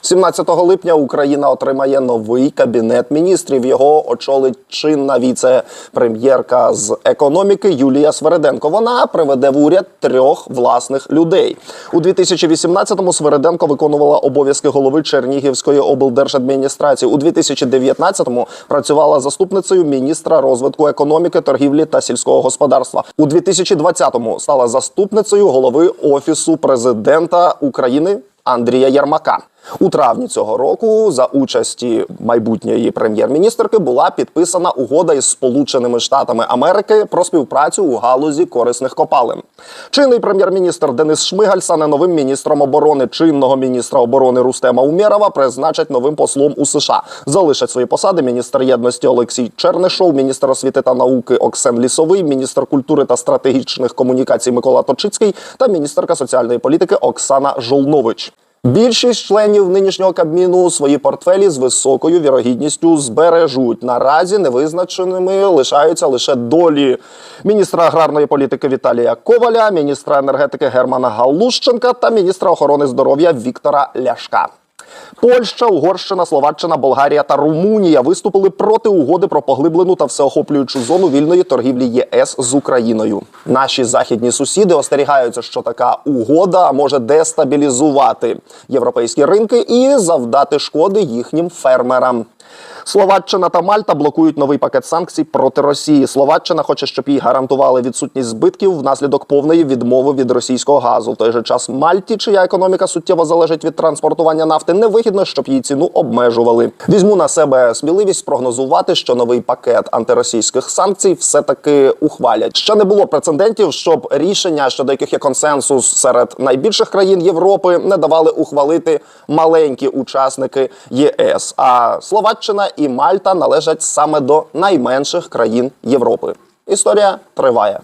17 липня Україна отримає новий кабінет міністрів. Його очолить чинна віце-прем'єрка з економіки Юлія Свереденко. Вона приведе в уряд трьох власних людей. У 2018-му Свереденко виконувала обов'язки голови Чернігівської облдержадміністрації. У 2019-му працювала заступницею міністра розвитку економіки, торгівлі та сільського господарства. У 2020-му стала заступницею голови офісу президента України Андрія Єрмака. У травні цього року за участі майбутньої прем'єр-міністерки була підписана угода із Сполученими Штатами Америки про співпрацю у галузі корисних копалин. Чинний прем'єр-міністр Денис Шмигаль стане новим міністром оборони. Чинного міністра оборони Рустема Умєрова призначать новим послом у США. Залишать свої посади міністр єдності Олексій Чернишов, міністр освіти та науки Оксен Лісовий, міністр культури та стратегічних комунікацій Микола Точицький та міністерка соціальної політики Оксана Жолнович. Більшість членів нинішнього кабміну свої портфелі з високою вірогідністю збережуть. Наразі невизначеними лишаються лише долі міністра аграрної політики Віталія Коваля, міністра енергетики Германа Галущенка та міністра охорони здоров'я Віктора Ляшка. Польща, Угорщина, Словаччина, Болгарія та Румунія виступили проти угоди про поглиблену та всеохоплюючу зону вільної торгівлі ЄС з Україною. Наші західні сусіди остерігаються, що така угода може дестабілізувати європейські ринки і завдати шкоди їхнім фермерам. Словаччина та Мальта блокують новий пакет санкцій проти Росії. Словаччина хоче, щоб їй гарантували відсутність збитків внаслідок повної відмови від російського газу. В той же час Мальті, чия економіка суттєво залежить від транспортування нафти, невигідно, щоб її ціну обмежували. Візьму на себе сміливість прогнозувати, що новий пакет антиросійських санкцій все таки ухвалять. Ще не було прецедентів, щоб рішення, щодо яких є консенсус серед найбільших країн Європи, не давали ухвалити маленькі учасники ЄС. А Словаччина і Мальта належать саме до найменших країн Європи. Історія триває.